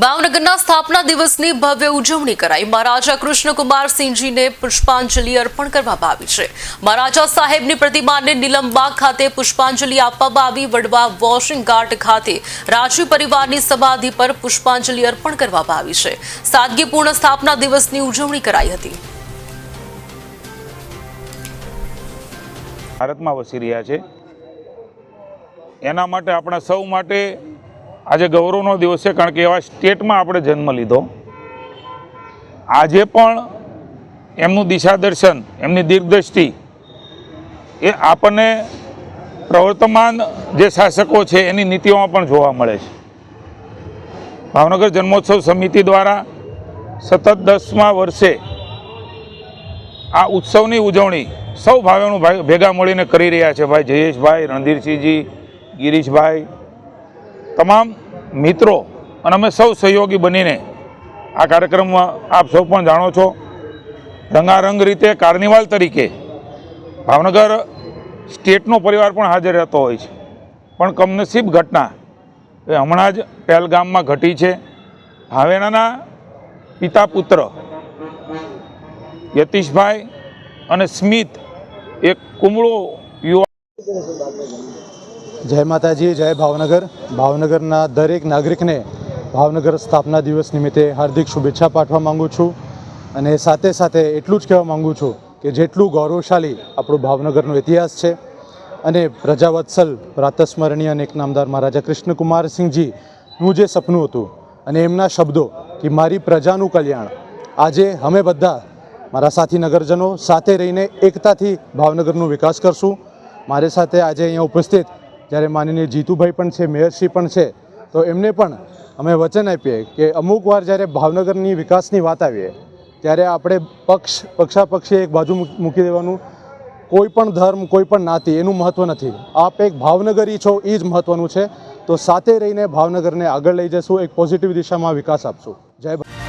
ભાવનગરના સ્થાપના દિવસની ભવ્ય ઉજવણી કરાઈ. મહારાજા કૃષ્ણકુમારસિંહજીને પુષ્પાંજલિ અર્પણ કરવામાં આવી છે. મહારાજા સાહેબની પ્રતિમાને નીલમબાગ ખાતે પુષ્પાંજલિ આપવામાં આવી. વડવા વોશિંગ ઘાટ ખાતે રાજવી પરિવારની સમાધિ પર પુષ્પાંજલિ અર્પણ કરવામાં આવી છે. સાદગીપૂર્ણ સ્થાપના દિવસની ઉજવણી કરાઈ હતી. ભારતમાં વસી રહ્યા છે. એના માટે આપણા સૌ માટે આજે ગૌરવનો દિવસ છે, કારણ કે એવા સ્ટેટમાં આપણે જન્મ લીધો. આજે પણ એમનું દિશા દર્શન એમની દીર્ઘદ્રષ્ટિ એ આપણને પ્રવર્તમાન જે શાસકો છે, એની નીતિઓમાં પણ જોવા મળે છે. ભાવનગર જન્મોત્સવ સમિતિ દ્વારા સતત દસમા વર્ષે આ ઉત્સવની ઉજવણી સૌ ભાઈઓનું ભાઈ ભેગા મળીને કરી રહ્યા છે. ભાઈ જયેશભાઈ, રણધીરસિંહજી, ગિરીશભાઈ તમામ મિત્રો અને અમે સૌ સહયોગી બનીને આ કાર્યક્રમમાં આપ સૌ પણ જાણો છો, રંગારંગ રીતે કાર્નિવાલ તરીકે ભાવનગર સ્ટેટનો પરિવાર પણ હાજર રહેતો હોય છે. પણ કમનસીબ ઘટના એ હમણાં જ પહેલગામમાં ઘટી છે. હાવેણાના પિતા પુત્ર યતીશભાઈ અને સ્મિત, એક કુમળો યુવા જય માતાજી, જય ભાવનગર. ભાવનગરના દરેક નાગરિકને ભાવનગર સ્થાપના દિવસ નિમિત્તે હાર્દિક શુભેચ્છા પાઠવા માગું છું અને સાથે સાથે એટલું જ કહેવા માગું છું કે જેટલું ગૌરવશાળી આપણું ભાવનગરનો ઇતિહાસ છે અને પ્રજાવત્સલ, પ્રાતસ્મરણીય અને એક નામદાર મહારાજા કૃષ્ણકુમારસિંહજીનું જે સપનું હતું અને એમના શબ્દો કે મારી પ્રજાનું કલ્યાણ, આજે અમે બધા મારા સાથી નગરજનો સાથે રહીને એકતાથી ભાવનગરનો વિકાસ કરશું. મારી સાથે આજે અહીંયા ઉપસ્થિત જ્યારે માનનીય જીતુભાઈ પણ છે, મેયરશ્રી પણ છે, તો એમને પણ અમે વચન આપીએ કે અમુક વાર જ્યારે ભાવનગરની વિકાસની વાત આવીએ, ત્યારે આપણે પક્ષ પક્ષાપક્ષી એક બાજુ મૂકી દેવાનું. કોઈ પણ ધર્મ, કોઈ પણ નાતી, એનું મહત્ત્વ નથી. આપ એક ભાવનગરી છો, એ જ મહત્ત્વનું છે. તો સાથે રહીને ભાવનગરને આગળ લઈ જશું, એક પોઝિટિવ દિશામાં વિકાસ આપશું. જય ભા-